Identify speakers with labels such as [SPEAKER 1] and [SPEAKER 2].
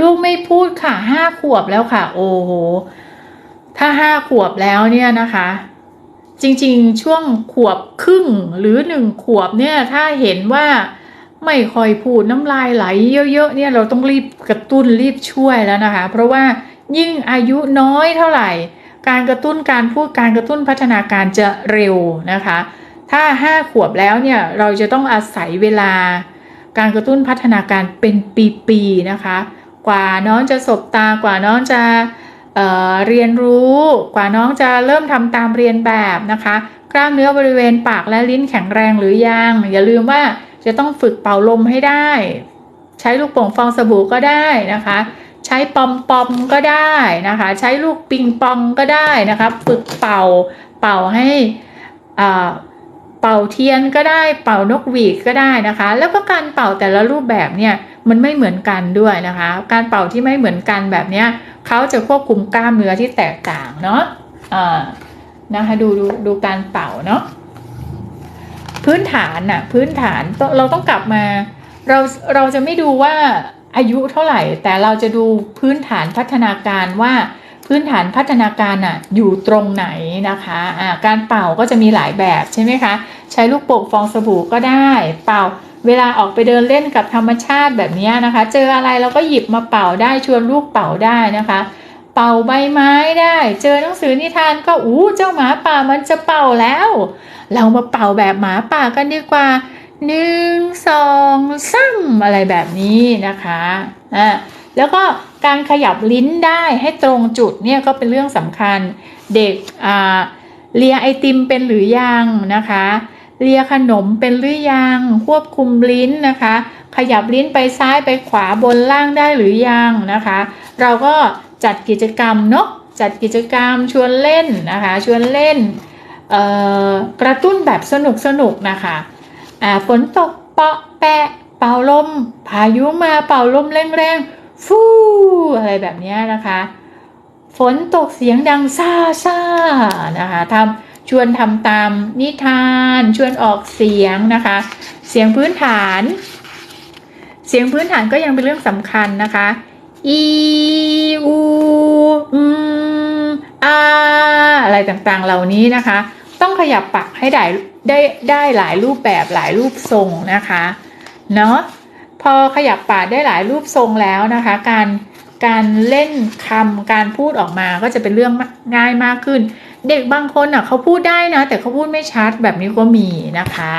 [SPEAKER 1] ลูกไม่พูดค่ะห้าขวบแล้วค่ะ โอ้โห ถ้าห้าขวบแล้วเนี่ยนะคะ จริงๆ ช่วงขวบครึ่งหรือหนึ่งขวบเนี่ยถ้าเห็นว่าไม่ค่อยพูดน้ำลายไหลเยอะๆเนี่ยเราต้องรีบกระตุ้นรีบช่วยแล้วนะคะ เพราะว่ายิ่งอายุน้อยเท่าไหร่ การกระตุ้นการพูดการกระตุ้นพัฒนาการจะเร็วนะคะ ถ้าห้าขวบแล้วเนี่ยเราจะต้องอาศัยเวลา การกระตุ้นพัฒนาการเป็นปีๆนะคะ กว่าน้องจะสบตากว่าน้องจะเเรียนรู้กว่าน้องจะเริ่มทำตามเรียนแบบนะคะ กล้ามเนื้อบริเวณปากและลิ้นแข็งแรงหรือยังอย่าลืมว่าจะต้องฝึกเป่าลมให้ได้ ใช้ลูกโป่งฟองสบู่ก็ได้นะคะ ใช้ปอมปอมก็ได้นะคะ ใช้ลูกปิงปองก็ได้นะคะ ฝึกเป่าเป่าให้อ่า เป่าเทียนก็ได้เป่านกหวีดก็ได้นะคะ แล้วก็การเป่าแต่ละรูปแบบเนี่ยมันไม่เหมือนกันด้วยนะคะ การเป่าที่ไม่เหมือนกันแบบเนี้ยเขาจะควบคุมกล้ามเนื้อที่แตกต่างเนาะอ่านะคะดูดูดูการเป่าเนาะพื้นฐานน่ะพื้นฐานเราต้องกลับมาเราเราจะไม่ดูว่าอายุเท่าไหร่ แต่เราจะดูพื้นฐานพัฒนาการว่า พื้นฐานพัฒนาการน่ะอยู่ตรงไหนนะคะอ่าการเป่าก็จะมีหลายแบบใช่ไหมคะ ใช้ลูกโป่งฟองสบู่ก็ได้ เป่าเวลาออกไปเดินเล่นกับธรรมชาติแบบนี้นะคะ เจออะไรเราก็หยิบมาเป่าได้ชวนลูกเป่าได้นะคะ เป่าใบไม้ได้ เจอหนังสือนิทานก็อู้เจ้าหมาป่ามันจะเป่าแล้ว เรามาเป่าแบบหมาป่ากันดีกว่าหนึ่งสองสามอะไรแบบนี้นะคะอ่า แล้วก็การขยับลิ้นได้ให้ตรงจุดเนี่ยก็เป็นเรื่องสำคัญ เด็กเลียไอติมเป็นหรือยังนะคะเลียขนมเป็นหรือยังควบคุมลิ้นนะคะ ขยับลิ้นไปซ้ายไปขวาบนล่างได้หรือยังนะคะ เราก็จัดกิจกรรมเนาะจัดกิจกรรมชวนเล่นนะคะ ชวนเล่นกระตุ้นแบบสนุกสนุกนะคะฝนตกเปาะแปะเป่าลม พายุมาเป่าลมแรงๆ ฟูอะไรแบบนี้นะคะ ฝนตกเสียงดังซาซานะคะทำชวนทำตามนิทาน ชวนออกเสียงนะคะ เสียงพื้นฐาน เสียงพื้นฐานก็ยังเป็นเรื่องสำคัญนะคะอีอูอืมอาอะไรต่างๆเหล่านี้นะคะ ต้องขยับปากให้ได้ได้ได้หลายรูปแบบหลายรูปทรงนะคะ เนาะ พอขยับปากได้หลายรูปทรงแล้วนะคะ การการเล่นคำการพูดออกมาก็จะเป็นเรื่องง่ายมากขึ้น เด็กบางคนอะเขาพูดได้นะ แต่เขาพูดไม่ชัดแบบนี้ก็มีนะคะ